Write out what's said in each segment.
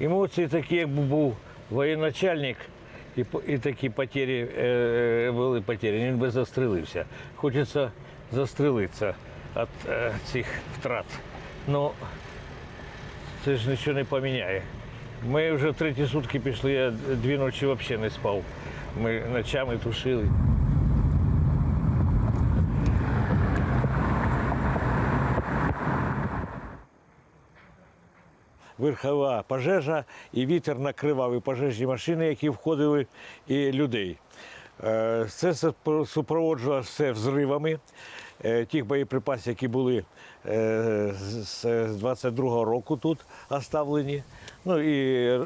Емоції такі, якби був воєначальник, і, і такі потері, е, були потері, він би застрелився. Хочеться застрелитися від е, цих втрат. Ну, це ж нічого не поміняє. Ми вже треті сутки пішли, я дві ночі взагалі не спав. Ми ночами тушили. Верхова пожежа, і вітер накривав і пожежні машини, які входили, і людей. Е, Це супро- супроводжувалося все взривами е, тих боєприпасів, які були е, з з 22-го року тут оставлені. Ну і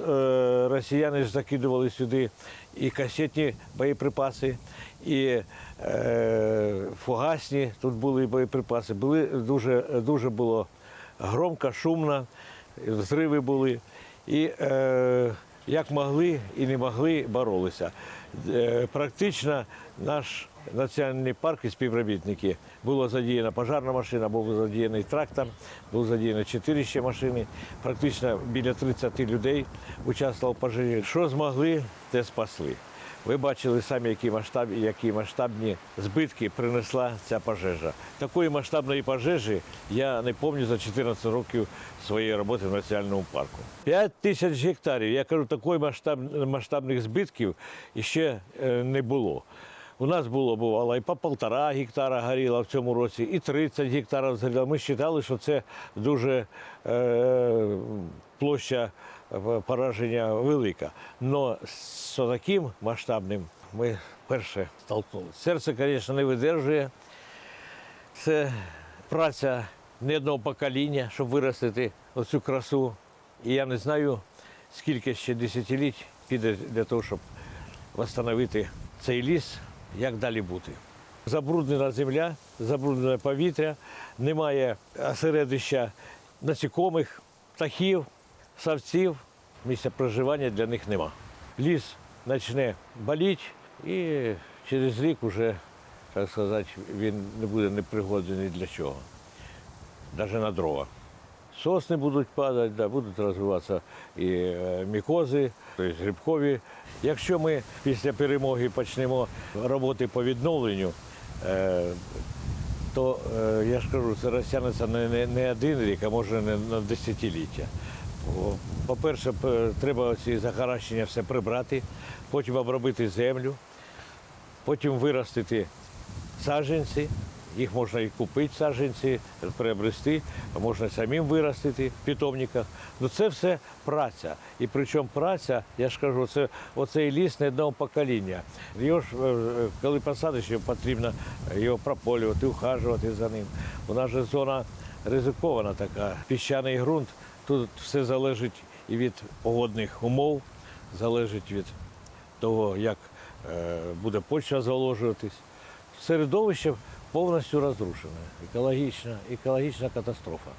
росіяни ж закидували сюди і касетні боєприпаси, і фугасні тут були боєприпаси. Були дуже, дуже було громко, шумно взриви були. І е, як могли і не могли, боролися. Е, практично наш національний парк і співробітники було задіяна пожарна машина, був задіяний трактор, був задіяно чотири ще машини. Практично біля 30 людей участвувало в пожежі. Що змогли, те спасли. Ви бачили самі, які масштабні, які масштабні збитки принесла ця пожежа. Такої масштабної пожежі я не пам'ятаю за 14 років своєї роботи в національному парку. 5 тисяч гектарів. Я кажу, такої масштаб, масштабних збитків ще е, не було. У нас було бувало і по полтора гектара горіло в цьому році, і 30 гектарів згоріло. Ми вважали, що це дуже е, площа пораження велика. Но з таким масштабним ми вперше столкнулися. Серце, звісно, не видержує. Це праця не одного покоління, щоб виростити оцю красу. І я не знаю, скільки ще десятиліть піде для того, щоб встановити цей ліс, як далі бути. Забруднена земля, забруднене повітря, немає осередища насікомих, птахів, савців, місця проживання для них нема. Ліс почне боліти і через рік вже, так сказати, він не буде непригодний для чого, навіть на дрова. Сосни будуть падати, да, будуть розвиватися і е, мікози, тобто грибкові. Якщо ми після перемоги почнемо роботи по відновленню, е, то е, я ж кажу, це розтягнеться не, не, не один рік, а може не на десятиліття. По-перше, треба ці захаращення все прибрати, потім обробити землю, потім виростити саджанці. Їх можна і купити саджанці, приобрести, можна самим виростити в питомниках. Ну це все праця. І причому праця, я ж кажу, це оцей ліс не одного покоління. Його ж, е, коли посадиш, його потрібно його прополювати, ухажувати за ним. У нас же зона ризикована така, піщаний ґрунт. Тут все залежить і від погодних умов, залежить від того, як е, буде почва заложуватись. Середовище повністю розрушене. Екологічна, екологічна катастрофа.